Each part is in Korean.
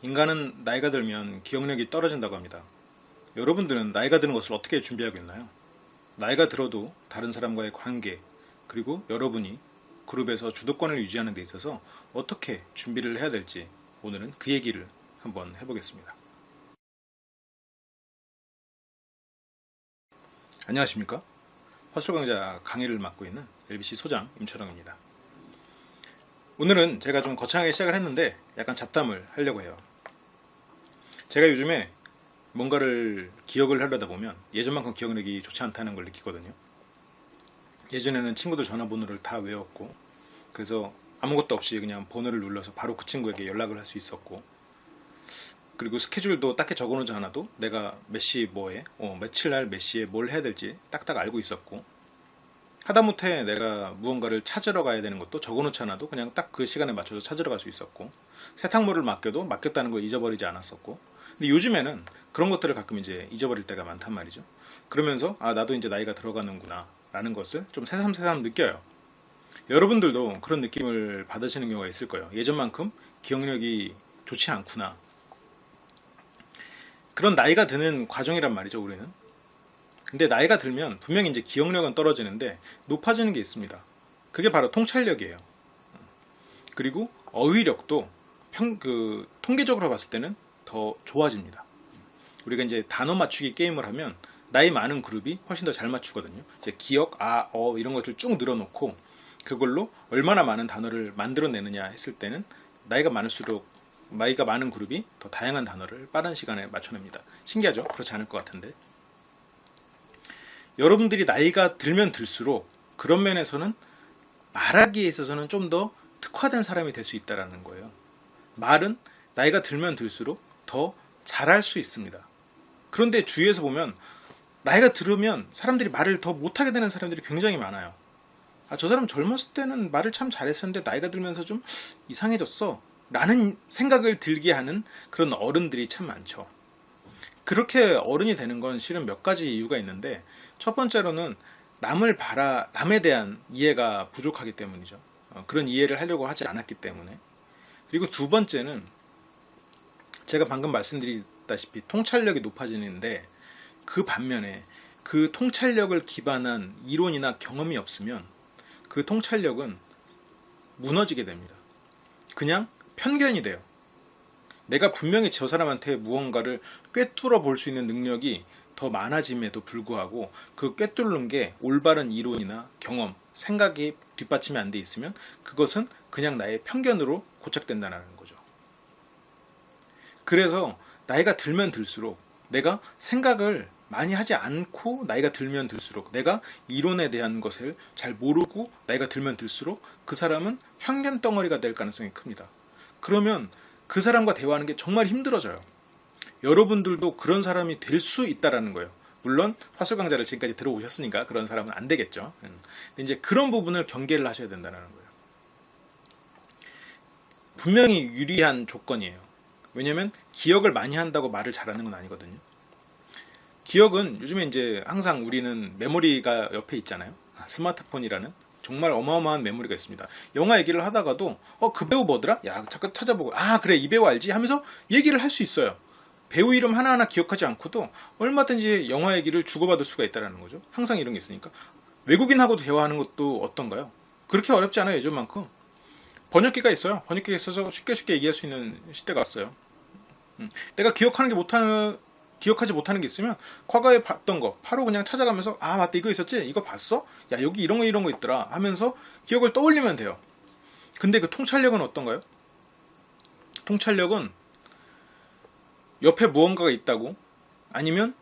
인간은 나이가 들면 기억력이 떨어진다고 합니다. 여러분들은 나이가 드는 것을 어떻게 준비하고 있나요? 나이가 들어도 다른 사람과의 관계, 그리고 여러분이 그룹에서 주도권을 유지하는 데 있어서 어떻게 준비를 해야 될지 오늘은 그 얘기를 한번 해보겠습니다. 안녕하십니까? 화수강좌 강의를 맡고 있는 LBC 소장 임철영입니다. 오늘은 제가 좀 거창하게 시작을 했는데 약간 잡담을 하려고 해요. 제가 요즘에 뭔가를 기억을 하려다 보면 예전만큼 기억력이 좋지 않다는 걸 느끼거든요. 예전에는 친구들 전화번호를 다 외웠고 그래서 아무것도 없이 그냥 번호를 눌러서 바로 그 친구에게 연락을 할 수 있었고 그리고 스케줄도 딱히 적어놓지 않아도 내가 몇 시 뭐에 어, 며칠 날 몇 시에 뭘 해야 될지 딱딱 알고 있었고 하다못해 내가 무언가를 찾으러 가야 되는 것도 적어놓지 않아도 그냥 딱 그 시간에 맞춰서 찾으러 갈 수 있었고 세탁물을 맡겨도 맡겼다는 걸 잊어버리지 않았었고 근데 요즘에는 그런 것들을 가끔 이제 잊어버릴 때가 많단 말이죠. 그러면서 아 나도 이제 나이가 들어가는구나 라는 것을 좀 새삼새삼 느껴요. 여러분들도 그런 느낌을 받으시는 경우가 있을 거예요. 예전만큼 기억력이 좋지 않구나. 그런 나이가 드는 과정이란 말이죠 우리는. 근데 나이가 들면 분명히 이제 기억력은 떨어지는데 높아지는 게 있습니다. 그게 바로 통찰력이에요. 그리고 어휘력도 평, 그, 통계적으로 봤을 때는 더 좋아집니다. 우리가 이제 단어 맞추기 게임을 하면 나이 많은 그룹이 훨씬 더 잘 맞추거든요. 이제 기억, 아, 어 이런 것들 쭉 늘어놓고 그걸로 얼마나 많은 단어를 만들어내느냐 했을 때는 나이가 많을수록 나이가 많은 그룹이 더 다양한 단어를 빠른 시간에 맞춰냅니다. 신기하죠? 그렇지 않을 것 같은데. 여러분들이 나이가 들면 들수록 그런 면에서는 말하기에 있어서는 좀 더 특화된 사람이 될 수 있다라는 거예요. 말은 나이가 들면 들수록 더 잘할 수 있습니다. 그런데 주위에서 보면 나이가 들으면 사람들이 말을 더 못하게 되는 사람들이 굉장히 많아요. 아, 저 사람 젊었을 때는 말을 참 잘했었는데 나이가 들면서 좀 이상해졌어. 라는 생각을 들게 하는 그런 어른들이 참 많죠. 그렇게 어른이 되는 건 실은 몇 가지 이유가 있는데 첫 번째로는 남을 바라 남에 대한 이해가 부족하기 때문이죠. 어, 그런 이해를 하려고 하지 않았기 때문에. 그리고 두 번째는 제가 방금 말씀드렸다시피 통찰력이 높아지는데 그 반면에 그 통찰력을 기반한 이론이나 경험이 없으면 그 통찰력은 무너지게 됩니다. 그냥 편견이 돼요. 내가 분명히 저 사람한테 무언가를 꿰뚫어 볼 수 있는 능력이 더 많아짐에도 불구하고 그 꿰뚫는 게 올바른 이론이나 경험, 생각이 뒷받침이 안 돼 있으면 그것은 그냥 나의 편견으로 고착된다는 거죠. 그래서 나이가 들면 들수록 내가 생각을 많이 하지 않고 나이가 들면 들수록 내가 이론에 대한 것을 잘 모르고 나이가 들면 들수록 그 사람은 편견 덩어리가 될 가능성이 큽니다. 그러면 그 사람과 대화하는 게 정말 힘들어져요. 여러분들도 그런 사람이 될 수 있다라는 거예요. 물론 화수 강좌를 지금까지 들어오셨으니까 그런 사람은 안 되겠죠. 음. 이제 그런 부분을 경계를 하셔야 된다는 거예요. 분명히 유리한 조건이에요. 왜냐면 기억을 많이 한다고 말을 잘하는 건 아니거든요. 기억은 요즘에 이제 항상 우리는 메모리가 옆에 있잖아요. 스마트폰이라는 정말 어마어마한 메모리가 있습니다. 영화 얘기를 하다가도 어 그 배우 뭐더라? 야 잠깐 찾아보고 아 그래 이 배우 알지? 하면서 얘기를 할 수 있어요. 배우 이름 하나하나 기억하지 않고도 얼마든지 영화 얘기를 주고받을 수가 있다는 거죠. 항상 이런 게 있으니까. 외국인하고도 대화하는 것도 어떤가요? 그렇게 어렵지 않아요, 예전만큼. 번역기가 있어요. 번역기가 있어서 쉽게 쉽게 얘기할 수 있는 시대가 왔어요. 음. 내가 기억하는 게 못하는, 기억하지 못하는 게 있으면 과거에 봤던 거 바로 그냥 찾아가면서 아, 맞다, 이거 있었지? 이거 봤어? 야, 여기 이런 거 이런 거 있더라. 하면서 기억을 떠올리면 돼요. 근데 그 통찰력은 어떤가요? 통찰력은 옆에 무언가가 있다고 아니면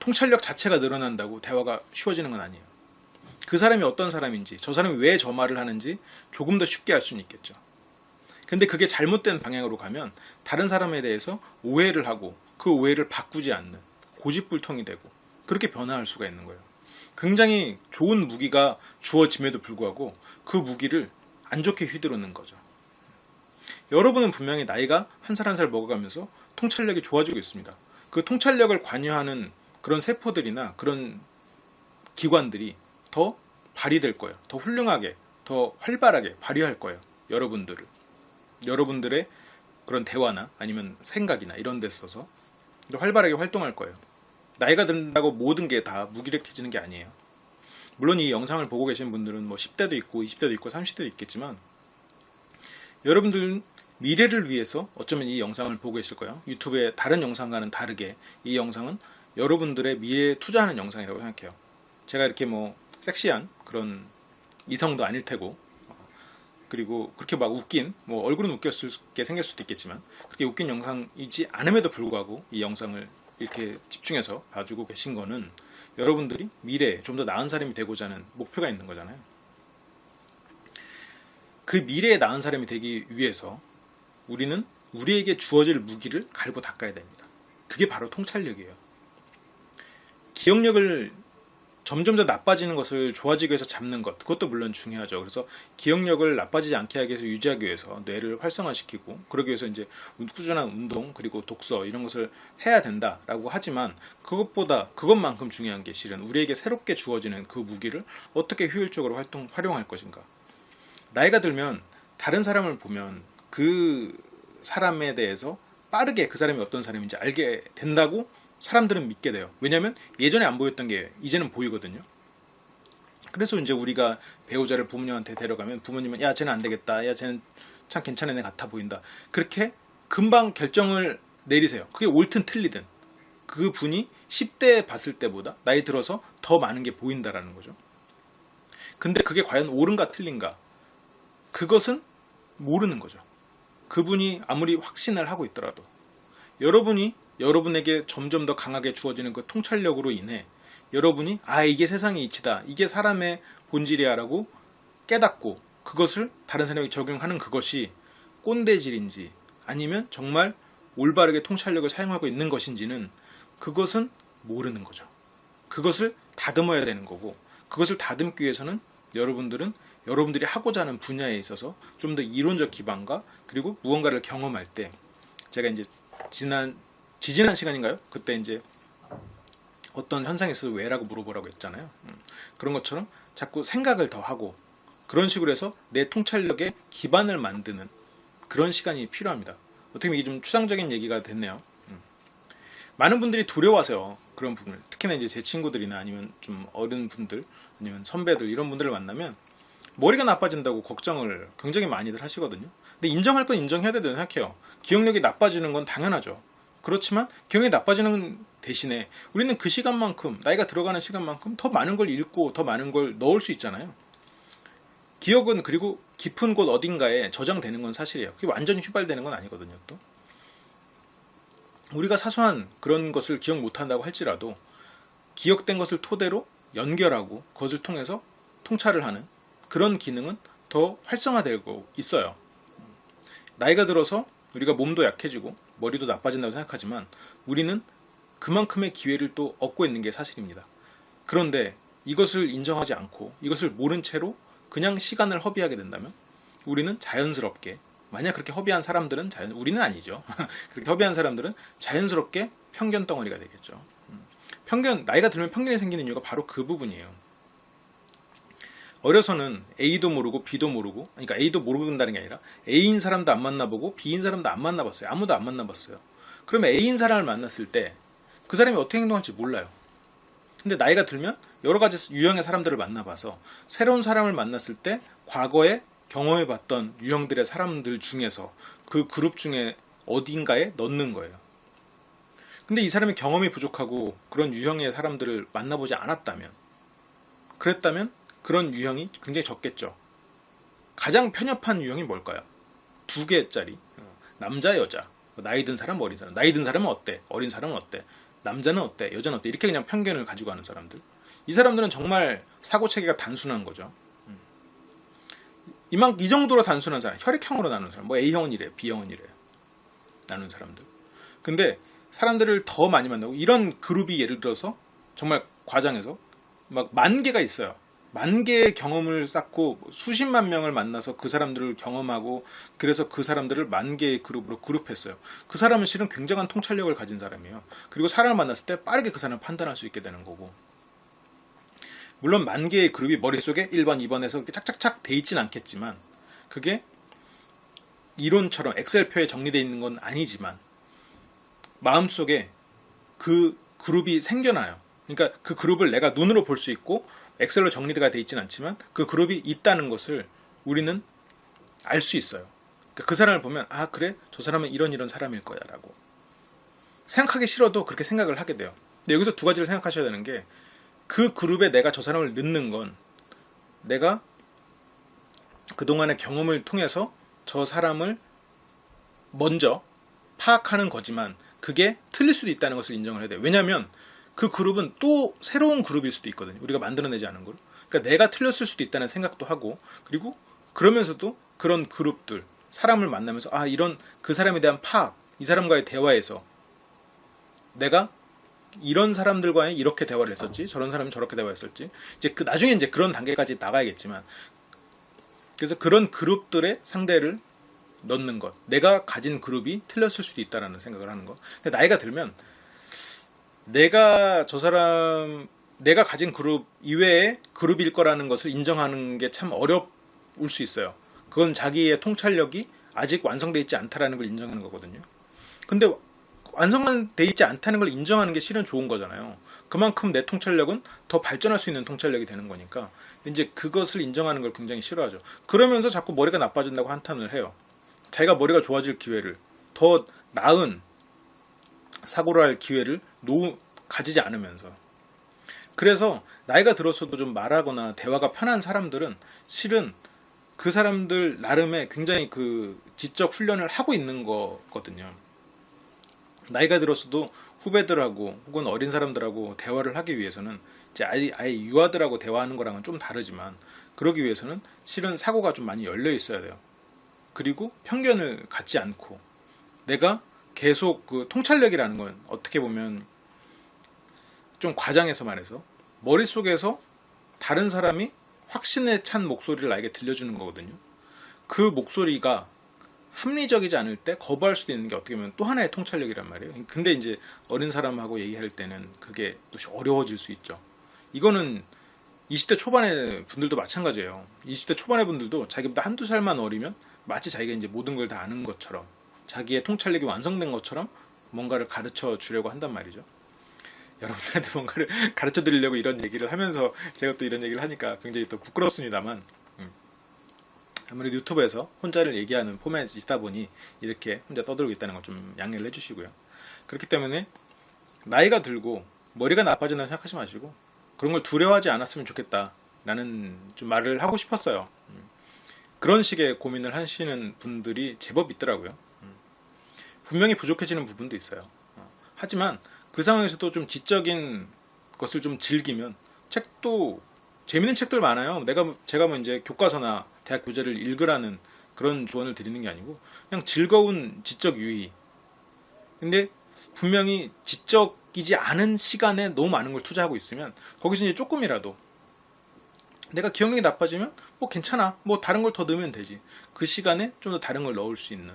통찰력 자체가 늘어난다고 대화가 쉬워지는 건 아니에요. 그 사람이 어떤 사람인지, 저 사람이 왜 저 말을 하는지 조금 더 쉽게 알 수는 있겠죠. 근데 그게 잘못된 방향으로 가면 다른 사람에 대해서 오해를 하고 그 오해를 바꾸지 않는 고집불통이 되고 그렇게 변화할 수가 있는 거예요. 굉장히 좋은 무기가 주어짐에도 불구하고 그 무기를 안 좋게 휘두르는 거죠. 여러분은 분명히 나이가 한 살 한살 먹어가면서 통찰력이 좋아지고 있습니다. 그 통찰력을 관여하는 그런 세포들이나 그런 기관들이 더 발휘될 거예요. 더 훌륭하게, 더 활발하게 발휘할 거예요. 여러분들을. 여러분들의 그런 대화나 아니면 생각이나 이런 데 써서 활발하게 활동할 거예요. 나이가 든다고 모든 게 다 무기력해지는 게 아니에요. 물론 이 영상을 보고 계신 분들은 뭐 10대도 있고 20대도 있고 30대도 있겠지만 여러분들은 미래를 위해서 어쩌면 이 영상을 보고 계실 거예요. 유튜브의 다른 영상과는 다르게 이 영상은 여러분들의 미래에 투자하는 영상이라고 생각해요. 제가 이렇게 뭐 섹시한 그런 이성도 아닐 테고 그리고 그렇게 막 웃긴 뭐 얼굴은 웃겼게 생길 수도 있겠지만 그렇게 웃긴 영상이지 않음에도 불구하고 이 영상을 이렇게 집중해서 봐주고 계신 거는 여러분들이 미래에 좀 더 나은 사람이 되고자 하는 목표가 있는 거잖아요. 그 미래에 나은 사람이 되기 위해서 우리는 우리에게 주어질 무기를 갈고 닦아야 됩니다. 그게 바로 통찰력이에요. 기억력을 점점 더 나빠지는 것을 좋아지기 위해서 잡는 것 그것도 물론 중요하죠. 그래서 기억력을 나빠지지 않게 하기 위해서 유지하기 위해서 뇌를 활성화시키고 그러기 위해서 이제 꾸준한 운동 그리고 독서 이런 것을 해야 된다라고 하지만 그것보다 그것만큼 중요한 게 실은 우리에게 새롭게 주어지는 그 무기를 어떻게 효율적으로 활동 활용할 것인가. 나이가 들면 다른 사람을 보면 그 사람에 대해서 빠르게 그 사람이 어떤 사람인지 알게 된다고 사람들은 믿게 돼요. 왜냐하면 예전에 안 보였던 게 이제는 보이거든요. 그래서 이제 우리가 배우자를 부모님한테 데려가면 부모님은 야 쟤는 안 되겠다. 야 쟤는 참 괜찮은 애 같아 보인다. 그렇게 금방 결정을 내리세요. 그게 옳든 틀리든 그 분이 10대 봤을 때보다 나이 들어서 더 많은 게 보인다라는 거죠. 근데 그게 과연 옳은가 틀린가? 그것은 모르는 거죠. 그분이 아무리 확신을 하고 있더라도 여러분이 여러분에게 점점 더 강하게 주어지는 그 통찰력으로 인해 여러분이 아 이게 세상의 이치다 이게 사람의 본질이야라고 깨닫고 그것을 다른 사람에게 적용하는 그것이 꼰대질인지 아니면 정말 올바르게 통찰력을 사용하고 있는 것인지는 그것은 모르는 거죠. 그것을 다듬어야 되는 거고 그것을 다듬기 위해서는 여러분들은 여러분들이 하고자 하는 분야에 있어서 좀 더 이론적 기반과 그리고 무언가를 경험할 때 제가 이제 지난 지지난 시간인가요? 그때 이제 어떤 현상에 있어서 왜라고 물어보라고 했잖아요. 음. 그런 것처럼 자꾸 생각을 더 하고 그런 식으로 해서 내 통찰력의 기반을 만드는 그런 시간이 필요합니다. 어떻게 보면 이게 좀 추상적인 얘기가 됐네요. 음. 많은 분들이 두려워하세요. 그런 부분을. 특히나 이제 제 친구들이나 아니면 좀 어른 분들 아니면 선배들 이런 분들을 만나면 머리가 나빠진다고 걱정을 굉장히 많이들 하시거든요. 근데 인정할 건 인정해야 된다고 생각해요. 기억력이 나빠지는 건 당연하죠. 그렇지만 기억력이 나빠지는 대신에 우리는 그 시간만큼 나이가 들어가는 시간만큼 더 많은 걸 읽고 더 많은 걸 넣을 수 있잖아요. 기억은 그리고 깊은 곳 어딘가에 저장되는 건 사실이에요. 그게 완전히 휘발되는 건 아니거든요. 또 우리가 사소한 그런 것을 기억 못한다고 할지라도 기억된 것을 토대로 연결하고 그것을 통해서 통찰을 하는 그런 기능은 더 활성화되고 있어요. 나이가 들어서 우리가 몸도 약해지고 머리도 나빠진다고 생각하지만 우리는 그만큼의 기회를 또 얻고 있는 게 사실입니다. 그런데 이것을 인정하지 않고 이것을 모른 채로 그냥 시간을 허비하게 된다면 우리는 자연스럽게 만약 그렇게 허비한 사람들은 자연 우리는 아니죠. 그렇게 허비한 사람들은 자연스럽게 편견 덩어리가 되겠죠. 음. 편견 나이가 들면 편견이 생기는 이유가 바로 그 부분이에요. 어려서는 A도 모르고 B도 모르고 그러니까 A도 모르는다는 게 아니라 A인 사람도 안 만나보고 B인 사람도 안 만나봤어요. 아무도 안 만나봤어요. 그러면 A인 사람을 만났을 때 그 사람이 어떻게 행동할지 몰라요. 근데 나이가 들면 여러 가지 유형의 사람들을 만나봐서 새로운 사람을 만났을 때 과거에 경험해봤던 유형들의 사람들 중에서 그 그룹 중에 어딘가에 넣는 거예요. 근데 이 사람이 경험이 부족하고 그런 유형의 사람들을 만나보지 않았다면 그랬다면 그런 유형이 굉장히 적겠죠. 가장 편협한 유형이 뭘까요? 두 개짜리. 남자 여자. 나이 든 사람 어린 사람. 나이 든 사람은 어때? 어린 사람은 어때? 남자는 어때? 여자는 어때? 이렇게 그냥 편견을 가지고 하는 사람들. 이 사람들은 정말 사고 체계가 단순한 거죠. 음. 이만 이 정도로 단순한 사람. 혈액형으로 나누는 사람. 뭐 A형은 이래 B형은 이래. 나누는 사람들. 근데 사람들을 더 많이 만나고 이런 그룹이 예를 들어서 정말 과장해서 막 만 개가 있어요. 만 개의 경험을 쌓고 수십만 명을 만나서 그 사람들을 경험하고 그래서 그 사람들을 만 개의 그룹으로 그룹했어요. 그 사람은 실은 굉장한 통찰력을 가진 사람이에요. 그리고 사람을 만났을 때 빠르게 그 사람을 판단할 수 있게 되는 거고. 물론 만 개의 그룹이 머릿속에 1번, 2번에서 이렇게 착착착 돼 있진 않겠지만 그게 이론처럼 엑셀표에 정리되어 있는 건 아니지만 마음속에 그 그룹이 생겨나요. 그러니까 그 그룹을 내가 눈으로 볼 수 있고 엑셀로 정리가 되어 있지는 않지만 그 그룹이 있다는 것을 우리는 알 수 있어요. 그러니까 그 사람을 보면 아 그래 저 사람은 이런 이런 사람일 거야라고 생각하기 싫어도 그렇게 생각을 하게 돼요. 근데 여기서 두 가지를 생각하셔야 되는 게 그 그룹에 내가 저 사람을 넣는 건 내가 그동안의 경험을 통해서 저 사람을 먼저 파악하는 거지만 그게 틀릴 수도 있다는 것을 인정을 해야 돼요. 왜냐하면 그 그룹은 또 새로운 그룹일 수도 있거든요. 우리가 만들어내지 않은 걸. 그러니까 내가 틀렸을 수도 있다는 생각도 하고 그리고 그러면서도 그런 그룹들 사람을 만나면서 아 이런 그 사람에 대한 파악 이 사람과의 대화에서 내가 이런 사람들과의 이렇게 대화를 했었지 저런 사람이 저렇게 대화했었지 이제 그 나중에 이제 그런 단계까지 나가야겠지만 그래서 그런 그룹들의 상대를 넣는 것 내가 가진 그룹이 틀렸을 수도 있다라는 생각을 하는 것 근데 나이가 들면 내가 저 사람 내가 가진 그룹 이외의 그룹일 거라는 것을 인정하는 게 참 어려울 수 있어요 그건 자기의 통찰력이 아직 완성되어 있지 않다라는 걸 인정하는 거거든요 근데 완성돼 있지 않다는 걸 인정하는 게 실은 좋은 거잖아요. 그만큼 내 통찰력은 더 발전할 수 있는 통찰력이 되는 거니까 이제 그것을 인정하는 걸 굉장히 싫어하죠. 그러면서 자꾸 머리가 나빠진다고 한탄을 해요. 자기가 머리가 좋아질 기회를 더 나은 사고를 할 기회를 노 가지지 않으면서 그래서 나이가 들었어도 좀 말하거나 대화가 편한 사람들은 실은 그 사람들 나름의 굉장히 그 지적 훈련을 하고 있는 거거든요. 나이가 들었어도 후배들하고 혹은 어린 사람들하고 대화를 하기 위해서는 이제 아예, 아예 유아들하고 대화하는 거랑은 좀 다르지만 그러기 위해서는 실은 사고가 좀 많이 열려 있어야 돼요. 그리고 편견을 갖지 않고 내가 계속 그 통찰력이라는 건 어떻게 보면 좀 과장해서 말해서 머릿속에서 다른 사람이 확신에 찬 목소리를 나에게 들려주는 거거든요. 그 목소리가 합리적이지 않을 때 거부할 수도 있는 게 어떻게 보면 또 하나의 통찰력이란 말이에요. 근데 이제 어린 사람하고 얘기할 때는 그게 또 어려워질 수 있죠. 이거는 20대 초반의 분들도 마찬가지예요. 20대 초반의 분들도 자기보다 한두 살만 어리면 마치 자기가 이제 모든 걸 다 아는 것처럼 자기의 통찰력이 완성된 것처럼 뭔가를 가르쳐 주려고 한단 말이죠. 여러분들한테 뭔가를 가르쳐 드리려고 이런 얘기를 하면서 제가 또 이런 얘기를 하니까 굉장히 또 부끄럽습니다만 아무래도 유튜브에서 혼자를 얘기하는 포맷이다 보니 이렇게 혼자 떠들고 있다는 걸좀 양해를 해주시고요. 그렇기 때문에 나이가 들고 머리가 나빠진다고 생각하지 마시고 그런 걸 두려워하지 않았으면 좋겠다라는 좀 말을 하고 싶었어요. 음. 그런 식의 고민을 하시는 분들이 제법 있더라고요. 음. 분명히 부족해지는 부분도 있어요. 어. 하지만 그 상황에서도 좀 지적인 것을 좀 즐기면 책도 재밌는 책들 많아요. 내가 제가 뭐 이제 교과서나 대학 교재를 읽으라는 그런 조언을 드리는 게 아니고 그냥 즐거운 지적 유희. 근데 분명히 지적이지 않은 시간에 너무 많은 걸 투자하고 있으면 거기서 이제 조금이라도 내가 기억력이 나빠지면 뭐 괜찮아. 뭐 다른 걸 더 넣으면 되지. 그 시간에 좀 더 다른 걸 넣을 수 있는.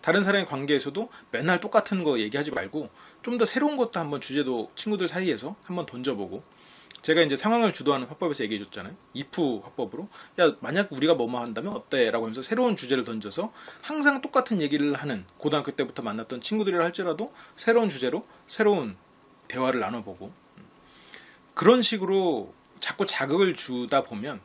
다른 사람의 관계에서도 맨날 똑같은 거 얘기하지 말고 좀 더 새로운 것도 한번 주제도 친구들 사이에서 한번 던져보고 제가 이제 상황을 주도하는 화법에서 얘기해 줬잖아요. if 화법으로. 야, 만약 우리가 뭐뭐 한다면 어때? 라고 하면서 새로운 주제를 던져서 항상 똑같은 얘기를 하는 고등학교 때부터 만났던 친구들이라 할지라도 새로운 주제로 새로운 대화를 나눠보고 그런 식으로 자꾸 자극을 주다 보면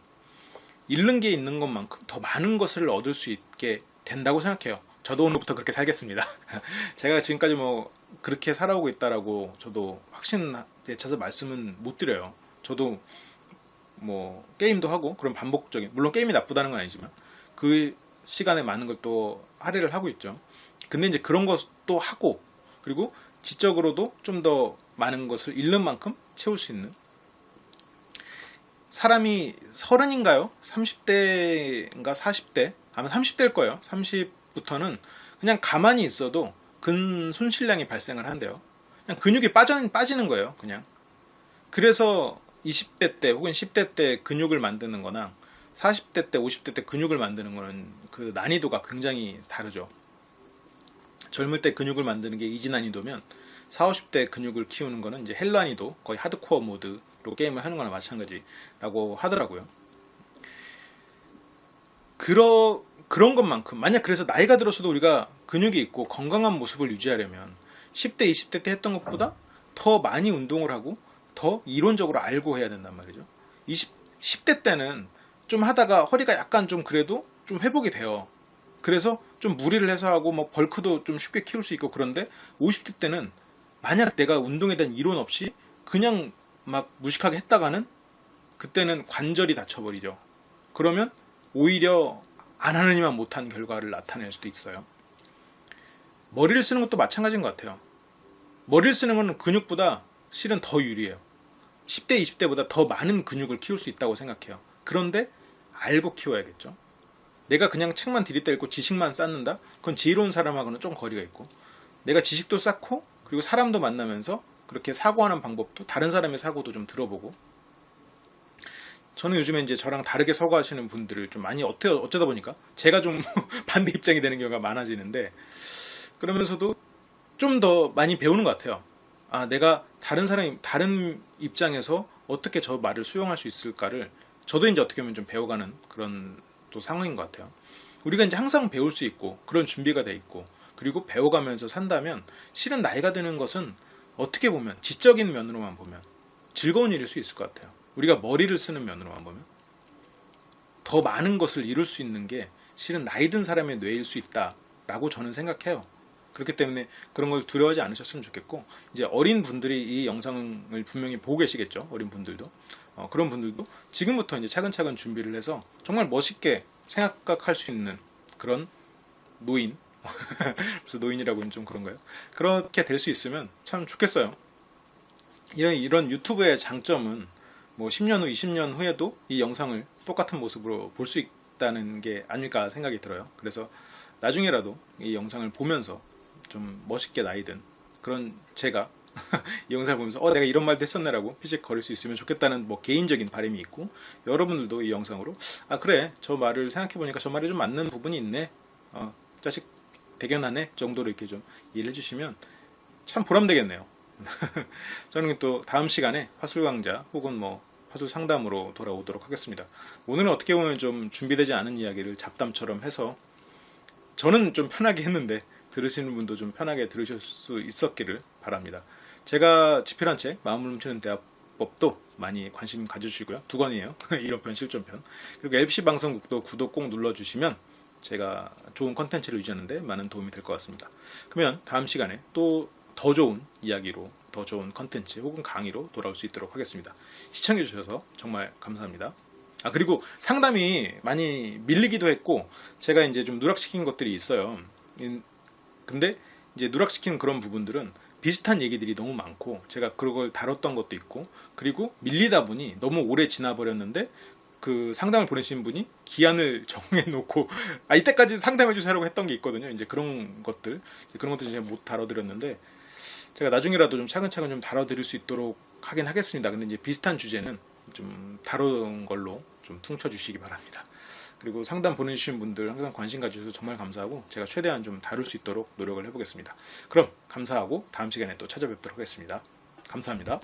잃는 게 있는 것만큼 더 많은 것을 얻을 수 있게 된다고 생각해요. 저도 오늘부터 그렇게 살겠습니다. 제가 지금까지 뭐 그렇게 살아오고 있다라고 저도 확신에 차서 말씀은 못 드려요. 저도 뭐 게임도 하고 그런 반복적인 물론 게임이 나쁘다는 건 아니지만 그 시간에 많은 걸또 할애를 하고 있죠. 근데 이제 그런 것도 하고 그리고 지적으로도 좀 더 많은 것을 잃는 만큼 채울 수 있는 사람이 서른인가요? 30대인가 40대 아마 30대일 거예요. 30 부터는 그냥 가만히 있어도 근 손실량이 발생을 한대요. 그냥 근육이 빠져, 빠지는 거예요. 그냥. 그래서 20대 때 혹은 10대 때 근육을 만드는 거나 40대 때 50대 때 근육을 만드는 거는 그 난이도가 굉장히 다르죠. 젊을 때 근육을 만드는 게 이지 난이도면 40, 50대 근육을 키우는 거는 이제 헬 난이도 거의 하드코어 모드로 게임을 하는 거나 마찬가지라고 하더라고요. 그러 그런 것만큼 만약 그래서 나이가 들어서도 우리가 근육이 있고 건강한 모습을 유지하려면 10대, 20대 때 했던 것보다 더 많이 운동을 하고 더 이론적으로 알고 해야 된단 말이죠. 20, 10대 때는 좀 하다가 허리가 약간 좀 그래도 좀 회복이 돼요. 그래서 좀 무리를 해서 하고 뭐 벌크도 좀 쉽게 키울 수 있고 그런데 50대 때는 만약 내가 운동에 대한 이론 없이 그냥 막 무식하게 했다가는 그때는 관절이 다쳐버리죠. 그러면 오히려 안 하느니만 못한 결과를 나타낼 수도 있어요. 머리를 쓰는 것도 마찬가지인 것 같아요. 머리를 쓰는 건 근육보다 실은 더 유리해요. 10대, 20대보다 더 많은 근육을 키울 수 있다고 생각해요. 그런데 알고 키워야겠죠. 내가 그냥 책만 들이대고 지식만 쌓는다? 그건 지혜로운 사람하고는 좀 거리가 있고 내가 지식도 쌓고 그리고 사람도 만나면서 그렇게 사고하는 방법도 다른 사람의 사고도 좀 들어보고 저는 요즘에 이제 저랑 다르게 사고하시는 분들을 좀 많이 어때 어쩌다 보니까 제가 좀 반대 입장이 되는 경우가 많아지는데 그러면서도 좀 더 많이 배우는 것 같아요. 아 내가 다른 사람 다른 입장에서 어떻게 저 말을 수용할 수 있을까를 저도 이제 어떻게 보면 좀 배워가는 그런 또 상황인 것 같아요. 우리가 이제 항상 배울 수 있고 그런 준비가 돼 있고 그리고 배워가면서 산다면 실은 나이가 드는 것은 어떻게 보면 지적인 면으로만 보면 즐거운 일일 수 있을 것 같아요. 우리가 머리를 쓰는 면으로만 보면 더 많은 것을 이룰 수 있는 게 실은 나이 든 사람의 뇌일 수 있다라고 저는 생각해요. 그렇기 때문에 그런 걸 두려워하지 않으셨으면 좋겠고 이제 어린 분들이 이 영상을 분명히 보고 계시겠죠. 어린 분들도 어, 그런 분들도 지금부터 이제 차근차근 준비를 해서 정말 멋있게 생각할 수 있는 그런 노인 그래서 노인이라고는 좀 그런가요? 그렇게 될 수 있으면 참 좋겠어요. 이런 이런 유튜브의 장점은 뭐 10년 후, 20년 후에도 이 영상을 똑같은 모습으로 볼 수 있다는 게 아닐까 생각이 들어요. 그래서 나중에라도 이 영상을 보면서 좀 멋있게 나이든 그런 제가 이 영상을 보면서 어 내가 이런 말도 했었네라고 피식 거릴 수 있으면 좋겠다는 뭐 개인적인 바람이 있고 여러분들도 이 영상으로 아 그래 저 말을 생각해 보니까 저 말이 좀 맞는 부분이 있네 어 자식 대견하네 정도로 이렇게 좀 이해해 주시면 참 보람되겠네요. 저는 또 다음 시간에 화술 강좌 혹은 뭐 화술 상담으로 돌아오도록 하겠습니다. 오늘은 어떻게 보면 좀 준비되지 않은 이야기를 잡담처럼 해서 저는 좀 편하게 했는데 들으시는 분도 좀 편하게 들으실 수 있었기를 바랍니다. 제가 집필한 책 마음을 훔치는 대화법도 많이 관심 가져주시고요. 두 권이에요. 1호편, 실전편. 그리고 LPC 방송국도 구독 꼭 눌러주시면 제가 좋은 컨텐츠를 유지하는데 많은 도움이 될 것 같습니다. 그러면 다음 시간에 또 더 좋은 이야기로 더 좋은 컨텐츠 혹은 강의로 돌아올 수 있도록 하겠습니다. 시청해 주셔서 정말 감사합니다. 아 그리고 상담이 많이 밀리기도 했고 제가 이제 좀 누락시킨 것들이 있어요. 인- 근데 이제 누락시킨 그런 부분들은 비슷한 얘기들이 너무 많고 제가 그걸 다뤘던 것도 있고 그리고 밀리다 보니 너무 오래 지나버렸는데 그 상담을 보내신 분이 기한을 정해놓고 아 이때까지 상담해 주세요라고 했던 게 있거든요. 이제 그런 것들 이제 그런 것들 제가 못 다뤄드렸는데 제가 나중에라도 좀 차근차근 좀 다뤄드릴 수 있도록 하긴 하겠습니다. 근데 이제 비슷한 주제는 좀 다룬 걸로 좀 퉁쳐 주시기 바랍니다. 그리고 상담 보내주신 분들 항상 관심 가주셔서 정말 감사하고 제가 최대한 좀 다룰 수 있도록 노력을 해보겠습니다. 그럼 감사하고 다음 시간에 또 찾아뵙도록 하겠습니다. 감사합니다.